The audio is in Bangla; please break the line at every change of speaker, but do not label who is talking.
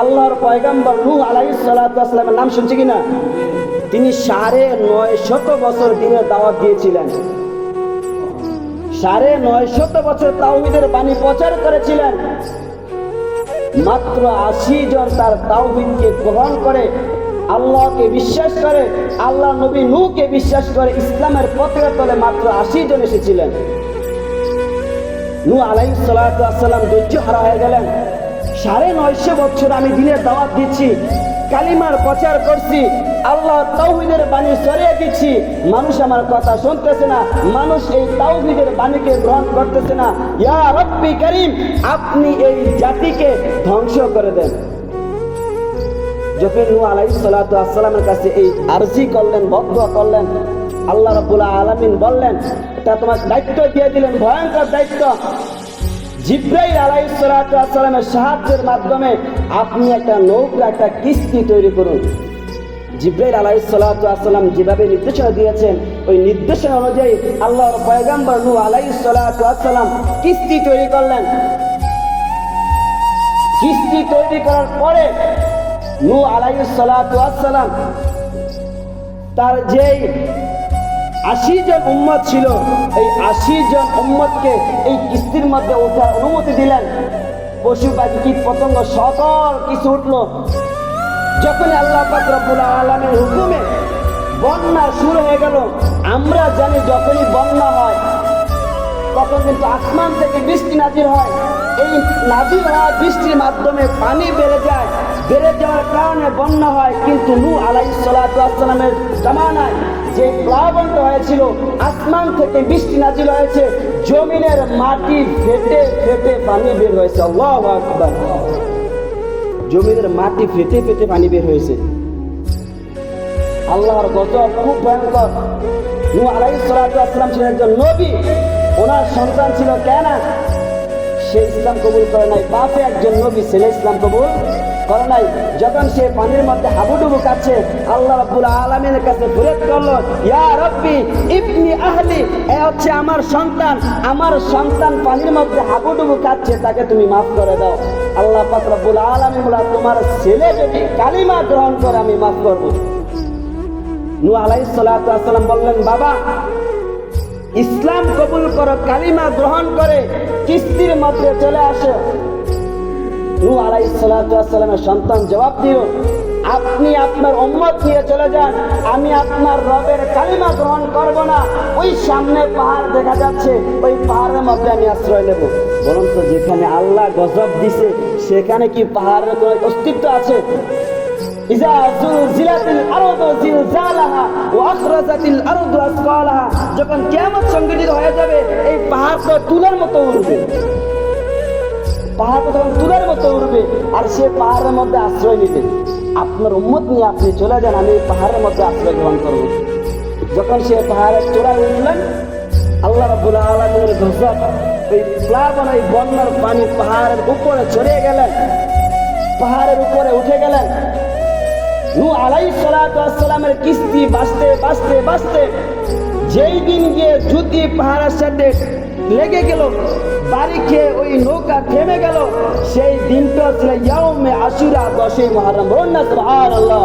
আল্লাহর পয়গাম্বর সালাতু ওয়াসসালামের নাম শুনছি কিনা? তিনি সাড়ে নয় শত বছর দিনের দাওয়াত দিয়েছিলেন। সাড়ে নয় শত বছর তাওহিদের বাণী প্রচার করেছিলেন। মাত্র আশি জন তার তাওহিদকে গ্রহণ করে, আল্লাহকে বিশ্বাস করে, আল্লাহ নবী নূকে বিশ্বাস করে ইসলামের পথের তলে মাত্র আশি জন এসেছিলেন। নূ আলাই সালাম ধৈর্য হারা হয়ে গেলেন। সাড়ে নয়শো বছর আমি দিনের দাওয়াত দিচ্ছি, কালিমার প্রচার করছি, আল্লাহ তাওহিদের বাণী সরিয়ে দিচ্ছি। মানুষ আমার কথা শুনতেছে না, মানুষ এই তাওহিদের বাণীকে গ্রহণ করতেছে না। ইয়া রব্বি করিম, আপনি এই জাতিকে ধ্বংস করে দেন। যখন নূ আলাই সালামের কাছে এই আরজি করলেন বদ্ধ করলেন, আল্লাহ রব্বুল আলমিন বললেন, এটা তোমার দায়িত্ব দিয়ে দিলেন, ভয়ঙ্কর দায়িত্ব। জিব্রাইল আলাই সালামের সাহায্যের মাধ্যমে আপনি একটা নৌকা একটা কিস্তি তৈরি করুন। জিব্রাইল আলাই সালাম যেভাবে নির্দেশনা দিয়েছেন, ওই নির্দেশনা অনুযায়ী আল্লাহর পয়গাম্বর নূ আলাই সালাম কিস্তি তৈরি করলেন। কিস্তি তৈরি করার পরে নূ আলাই সালাম তার যেই আশি জন উম্মত ছিল। এই আশি জন উম্মতকে এই কিস্তির মধ্যে ওঠার অনুমতি দিলেন। পশু পাখি পতঙ্গ সকল কিছু উঠল। যখন আল্লাহ রব্বুল আলমের হুকুমে বন্যা শুরু হয়ে গেল, আমরা জানি যখনই বন্যা হয়, তখন কিন্তু আসমান থেকে বৃষ্টি নাজির হয়। এই নাজির হওয়া বৃষ্টির মাধ্যমে পানি বেড়ে যায়। বেড়ে যাওয়ার কারণে বন্যা হয়, কিন্তু নু আলাই সালামের জামানায় যে প্লাবনটা হয়েছিল, আসমান থেকে বৃষ্টি নাজির হয়েছে, জমিনের মাটি ফেটে ফেটে পানি বের হয়েছে। জমিনের মাটি ফেটে ফেটে পানি বের হয়েছে। আল্লাহর গজব খুব ভয়ঙ্কর। নু আলাই সালাম ছিলেন একজন নবী। ওনার সন্তান ছিল কেন। সে ইসলাম কবুল করে নাই। বাপে একজন নবী, ছেলে ইসলাম কবুল করে নাই। যখন সে পানির মধ্যে হাবুডুবু কাচ্ছে আল্লাহ রাব্বুল আলামিনের কাছে ফিরত করল, ইয়া রব্বি, ইবনি আহলি, এ হচ্ছে আমার সন্তান। আমার সন্তান পানির মধ্যে হাবুডুবু কাচ্ছে তাকে তুমি মাফ করে দাও। আল্লাহ পাক রব্বুল আলামিন বলা, তোমার ছেলে যদি কালিমা গ্রহণ করে, আমি মাফ করব। নূ আলাইহিস সালাতু ওয়াসসালাম বললেন, বাবা, ইসলাম কবুল করো, কালিমা গ্রহণ করে, কিস্তির মধ্যে চলে আসে। সন্তান জবাব আপনি আপনার উম্মত নিয়ে চলে যান, আমি আপনার রবের কালিমা গ্রহণ করব না। ওই সামনে পাহাড় দেখা যাচ্ছে, ওই পাহাড়ের মধ্যে আমি আশ্রয় নেব। বরং যেখানে আল্লাহ গজব দিছে, সেখানে কি পাহাড়ের কোনো অস্তিত্ব আছে? যখন কিয়ামত সংগঠিত হয়ে যাবে, এই পাহাড় তো তুলার মতো উঠবে পাহাড় তো তখন তুলার মতো উঠবে আর সে পাহাড়ের মধ্যে আশ্রয় নিবে। আপনার উম্মত নিয়ে আপনি চলে যান, আমি পাহাড়ের মধ্যে আশ্রয় গ্রহণ করব। যখন সে পাহাড়ের চূড়ায় উঠলেন, আল্লাহ রাব্বুল আলামিনের গজব এই প্লাবন বন্যার পানি পাহাড়ের উপরে ছড়িয়ে গেলেন। পাহাড়ের উপরে উঠে গেলেন। নু আলাই সালামের কিস্তি বাঁচতে বাঁচতে বাঁচতে যেই দিন গিয়ে জুতি পাহাড়ের সাথে লেগে গেল, বাড়ি খেয়ে ওই নৌকা থেমে গেল। সেই দিনটা ছিল ইয়াউমে আশুরা দশই মহারম। বলুন সুবহানাল্লাহ।